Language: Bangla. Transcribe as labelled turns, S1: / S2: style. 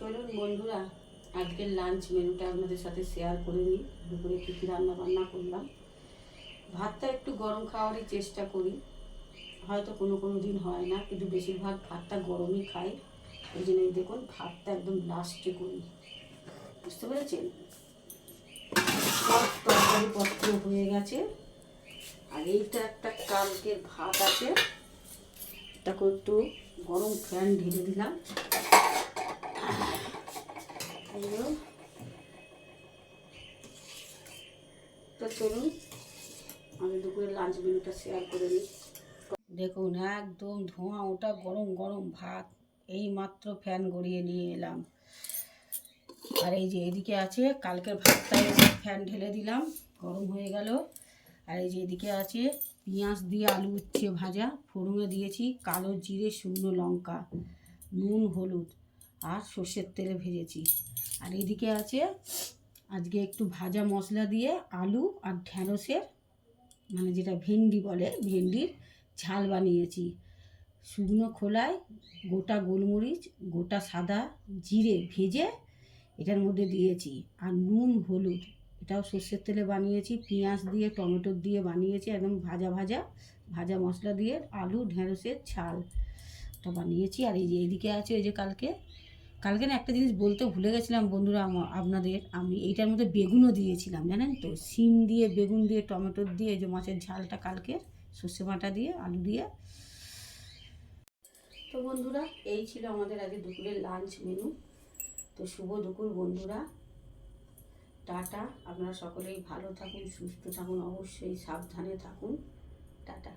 S1: চলুন বন্ধুরা, আজকের লাঞ্চ মেনুটা আপনাদের সাথে শেয়ার করে নিই। দুপুরে কী কী রান্না বান্না করলাম। ভাতটা একটু গরম খাওয়ারই চেষ্টা করি। হয়তো কোনো কোনো দিন হয় না, কিন্তু বেশিরভাগ ভাতটা গরমই খাই। ওই জন্য দেখুন, ভাতটা একদম লাস্টে করি। বুঝতে পেরেছেন? সব তরকারি পত্র হয়ে গেছে। আর এইটা একটা কালকের ভাত আছে। এটাকে একটু গরম ফ্যান ঢেলে দিলাম এই যে। তো চলুন, আমি দুপুরে লাঞ্চ মেনুটা শেয়ার করে নিই। দেখুন, একদম ধোঁয়া, ওটা গরম গরম ভাত এই মাত্র ফ্যান গড়িয়ে নিয়ে এলাম। আর এই যে এদিকে আছে, কালকের ভাতটা ফ্যান ঢেলে দিলাম, গরম হয়ে গেল। আর এই যে এদিকে আছে, পেঁয়াজ দিয়ে আলু উচ্ছে ভাজা, ফোড়নে দিয়েছি কালো জিরে, শুকনো লঙ্কা, নুন, হলুদ, আর সর্ষের তেলে ভেজেছি। আর এদিকে আছে আজকে একটু ভাজা মশলা দিয়ে আলু আর ঢ্যাঁড়সের মানে যেটা ভেন্ডি বলে, ভেন্ডির ঝাল বানিয়েছি। শুকনো খোলায় গোটা গোলমরিচ, গোটা সাদা জিরে ভেজে এটার মধ্যে দিয়েছি। আর নুন, হলুদ, এটাও সর্ষের তেলে বানিয়েছি, পেঁয়াজ দিয়ে, টমেটো দিয়ে বানিয়েছি, একদম ভাজা ভাজা ভাজা মশলা দিয়ে আলু ঢেঁড়সের ছাল এটা বানিয়েছি, আর এই যে এদিকে আছে ওই যে কালকে কালকে না একটা জিনিস বলতে ভুলে গেছিলাম বন্ধুরা আপনাদের। আমি এইটার মধ্যে বেগুনও দিয়েছিলাম, জানেন তো? সিম দিয়ে, বেগুন দিয়ে, টমেটো দিয়ে যে মাছের ঝালটা কালকে, সর্ষে বাটা দিয়ে, আলু দিয়ে। তো বন্ধুরা, এই ছিল আমাদের আজকে দুপুরের লাঞ্চ মেনু তো শুভ দুপুর বন্ধুরা। টাটা। আপনারা সকলেই ভালো থাকুন, সুস্থ থাকুন, অবশ্যই সাবধানে থাকুন। টাটা।